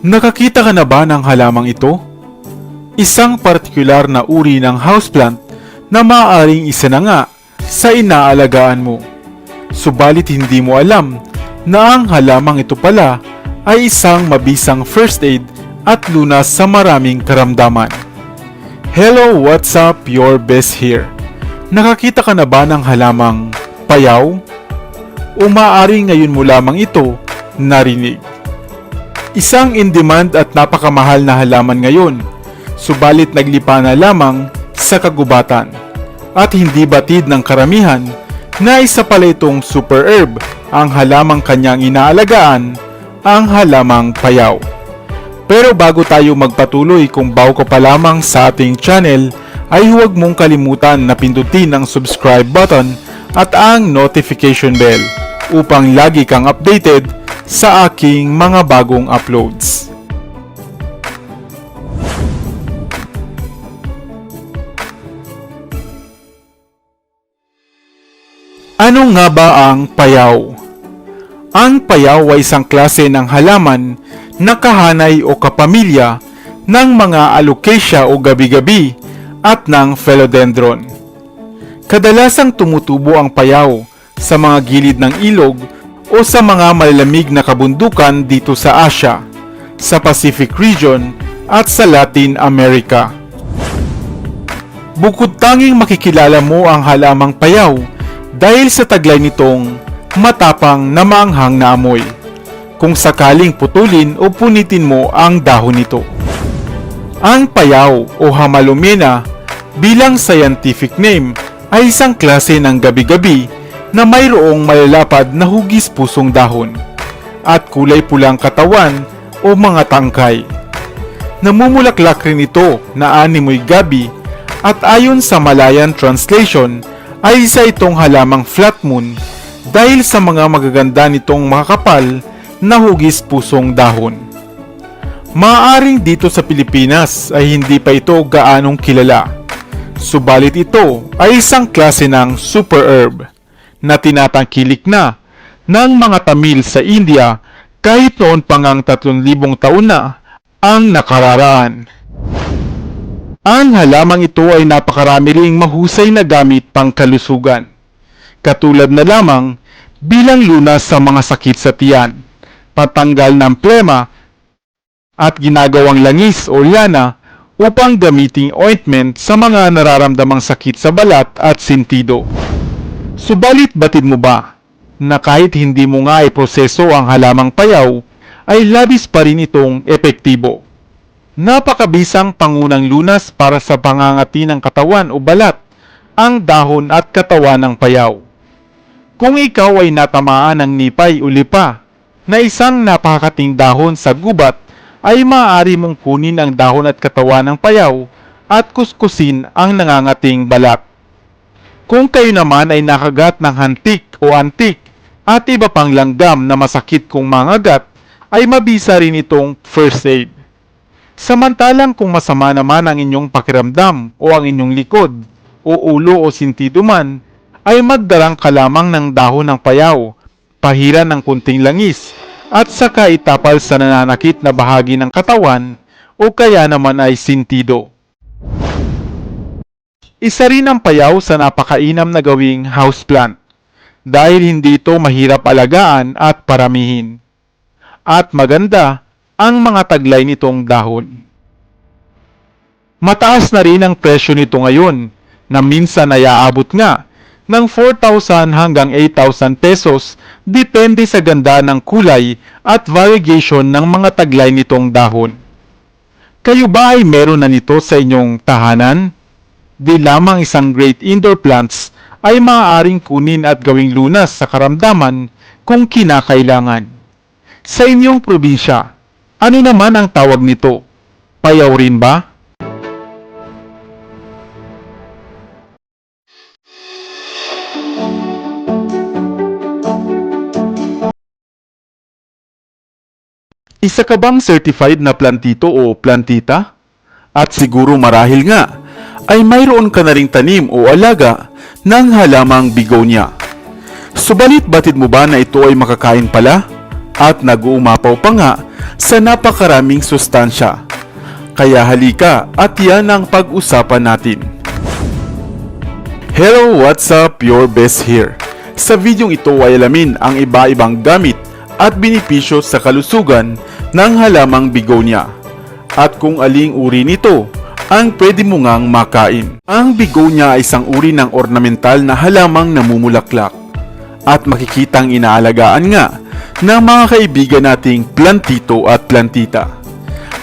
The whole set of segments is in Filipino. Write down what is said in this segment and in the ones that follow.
Nakakita ka na ba ng halamang ito? Isang partikular na uri ng houseplant na maaaring isa na nga sa inaalagaan mo. Subalit hindi mo alam na ang halamang ito pala ay isang mabisang first aid at lunas sa maraming karamdaman. Hello, what's up? Your best here. Nakakita ka na ba ng halamang payaw? O maaari ngayon mo lamang ito narinig? Isang in-demand at napakamahal na halaman ngayon, subalit naglipa na lamang sa kagubatan. At hindi batid ng karamihan na isa pala itong super herb ang halamang kanyang inaalagaan, ang halamang payaw. Pero bago tayo magpatuloy kung bago ka pa lamang sa ating channel, ay huwag mong kalimutan na pindutin ang subscribe button at ang notification bell upang lagi kang updated sa aking mga bagong uploads. Ano nga ba ang payaw? Ang payaw ay isang klase ng halaman na kahanay o kapamilya ng mga alocasia o gabi-gabi at ng philodendron. Kadalasang tumutubo ang payaw sa mga gilid ng ilog o sa mga malalamig na kabundukan dito sa Asia, sa Pacific region at sa Latin America. Bukod tanging makikilala mo ang halamang payaw dahil sa taglay nitong matapang na maanghang na amoy kung sakaling putulin o punitin mo ang dahon nito. Ang payaw o hamalumena bilang scientific name ay isang klase ng gabi-gabi na mayroong malalapad na hugis pusong dahon at kulay pulang katawan o mga tangkay. Namumulaklak rin ito na animoy gabi at ayon sa Malayan translation ay isa itong halamang flat moon dahil sa mga magaganda nitong makakapal na hugis pusong dahon. Maaring dito sa Pilipinas ay hindi pa ito gaanong kilala. Subalit ito ay isang klase ng super herb na tinatangkilik na ng mga Tamil sa India kahit noon pang ang 3,000 taon na ang nakararaan. Ang halamang ito ay napakarami ring mahusay na gamit pang kalusugan. Katulad na lamang bilang lunas sa mga sakit sa tiyan, patanggal ng plema, at ginagawang langis o liana upang gamiting ointment sa mga nararamdamang sakit sa balat at sintido. Subalit batid mo ba na kahit hindi mo nga iproseso ang halamang payaw, ay labis pa rin itong epektibo. Napakabisang pangunang lunas para sa pangangati ng katawan o balat, ang dahon at katawan ng payaw. Kung ikaw ay natamaan ng nipay o lipa na isang napakating dahon sa gubat, ay maaari mong kunin ang dahon at katawan ng payaw at kuskusin ang nangangating balat. Kung kayo naman ay nakagat ng hantik o antik at iba pang langgam na masakit kung mangagat, ay mabisa rin itong first aid. Samantalang kung masama naman ang inyong pakiramdam o ang inyong likod o ulo o sintido man, ay magdarang ka lamang ng dahon ng payaw, pahiran ng kunting langis, at saka itapal sa nananakit na bahagi ng katawan o kaya naman ay sintido. Isa rin ang payaw sa napakainam na gawing houseplant dahil hindi ito mahirap alagaan at paramihin. At maganda ang mga taglay nitong dahon. Mataas na rin ang presyo nito ngayon na minsan ay aabot nga ng 4,000 hanggang 8,000 pesos depende sa ganda ng kulay at variegation ng mga taglay nitong dahon. Kayo ba ay meron na nito sa inyong tahanan? Di lamang isang great indoor plants ay maaaring kunin at gawing lunas sa karamdaman kung kinakailangan. Sa inyong probinsya, ano naman ang tawag nito? Payaw rin ba? Isa ka bang certified na plantito o plantita? At siguro marahil nga, ay mayroon ka na ring tanim o alaga ng halamang bigonia. Subalit batid mo ba na ito ay makakain pala? At nag-uumapaw pa nga sa napakaraming sustansya. Kaya halika at yan ang pag-usapan natin. Hello, what's up? Your best here. Sa videong ito ay alamin ang iba-ibang gamit at binipisyo sa kalusugan ng halamang bigonia at kung aling uri nito ang pwede mo ngang makain. Ang bigonia ay isang uri ng ornamental na halamang namumulaklak at makikitang inaalagaan nga ng mga kaibigan nating plantito at plantita.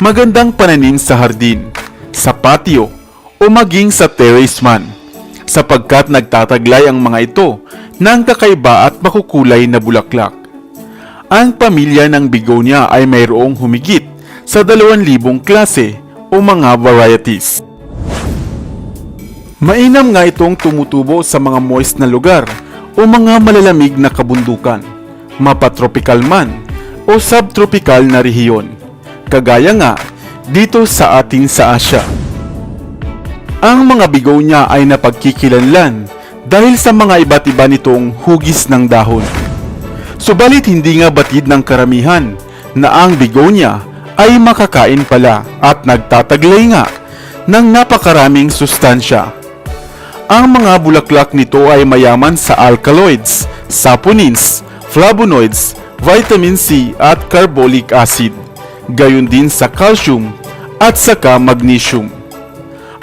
Magandang pananim sa hardin, sa patio, o maging sa terrace man sapagkat nagtataglay ang mga ito ng kakaiba at makukulay na bulaklak. Ang pamilya ng begonia ay mayroong humigit sa 2,000 klase o mga varieties. Mainam nga itong tumutubo sa mga moist na lugar o mga malalamig na kabundukan, mapatropikal man o subtropical na rehiyon, kagaya nga dito sa atin sa Asya. Ang mga bigonya ay napagkikilanlan dahil sa mga iba't iba nitong hugis ng dahon. Subalit hindi nga batid ng karamihan na ang bigonya ay makakain pala at nagtataglay nga ng napakaraming sustansya. Ang mga bulaklak nito ay mayaman sa alkaloids, saponins, flavonoids, vitamin C at carbolic acid, gayon din sa calcium at saka magnesium.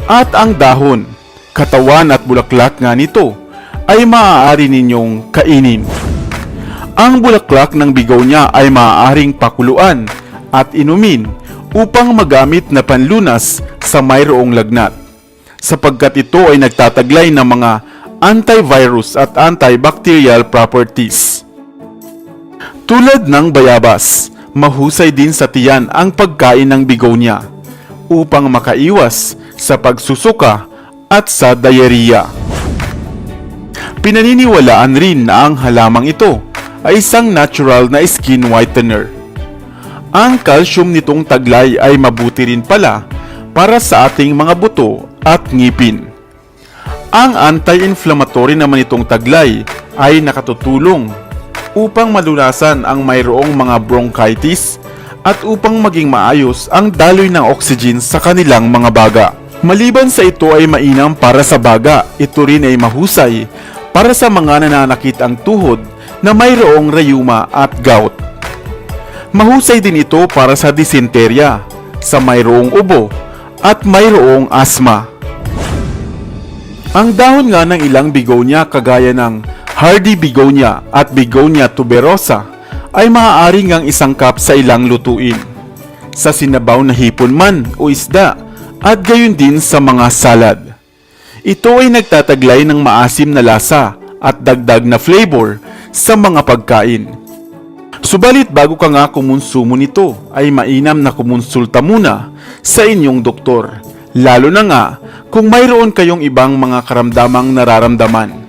At ang dahon, katawan at bulaklak nga nito ay maaari ninyong kainin. Ang bulaklak ng bigonya ay maaaring pakuluan at inumin upang magamit na panlunas sa mayroong lagnat sapagkat ito ay nagtataglay ng mga antivirus at antibacterial properties. Tulad ng bayabas, mahusay din sa tiyan ang pagkain ng bigonya upang makaiwas sa pagsusuka at sa diarrhea. Pinaniniwalaan rin na ang halamang ito ay isang natural na skin whitener. Ang calcium nitong taglay ay mabuti rin pala para sa ating mga buto at ngipin. Ang anti-inflammatory naman itong taglay ay nakatutulong upang malunasan ang mayroong mga bronchitis at upang maging maayos ang daloy ng oxygen sa kanilang mga baga. Maliban sa ito ay mainam para sa baga, ito rin ay mahusay para sa mga nananakit ang tuhod na mayroong rayuma at gout. Mahusay din ito para sa disenterya, sa mayroong ubo, at mayroong asma. Ang dahon nga ng ilang bigonia kagaya ng hardy bigonia at bigonia tuberosa ay maaari ngang isangkap sa ilang lutuin. Sa sinabaw na hipon man o isda at gayon din sa mga salad. Ito ay nagtataglay ng maasim na lasa at dagdag na flavor sa mga pagkain. Subalit bago ka nga kumonsumo nito ay mainam na kumonsulta muna sa inyong doktor. Lalo na nga kung mayroon kayong ibang mga karamdamang nararamdaman.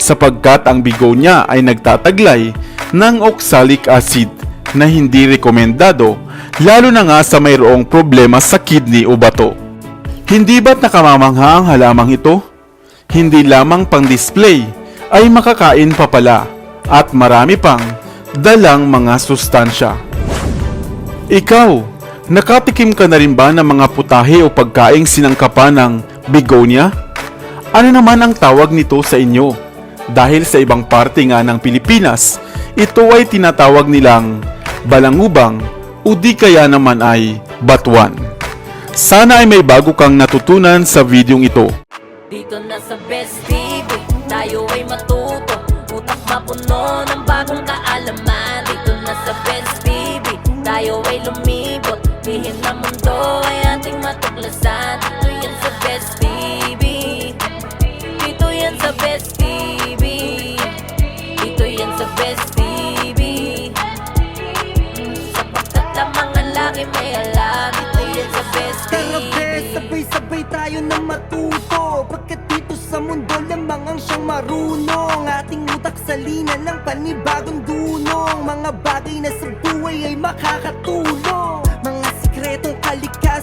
Sapagkat ang bigonia ay nagtataglay ng oxalic acid na hindi rekomendado lalo na nga sa mayroong problema sa kidney o bato. Hindi ba't nakamamangha ang halamang ito? Hindi lamang pang display ay makakain pa pala at marami pang dalang mga sustansya. Ikaw, nakatikim ka na rin ba ng mga putahe o pagkaing sinangkapan ng begonia? Ano naman ang tawag nito sa inyo? Dahil sa ibang parte nga ng Pilipinas, ito ay tinatawag nilang balangubang o di kaya naman ay batuan. Sana ay may bago kang natutunan sa videong ito. Dito na sa Best TV Tayo ay matuto Utak mapuno ng bagong kaalaman. Dito na sa Best TV Tayo ay lumibot. Lihim na mundo ay ating matuklasan. Dito yan sa Best TV Dito yan sa Best TV Dito yan sa Best TV Sapagkat lamang ang laki may alam Dito yan sa Tara TV bes, sabay-sabay tayo na matuto. Pagkat dito sa mundo lamang ang siyang marunong Ating utak sa lina ng panibagong dunong. Mga bagay na sa buhay ay makakatulong. Mga sikretong kalikasan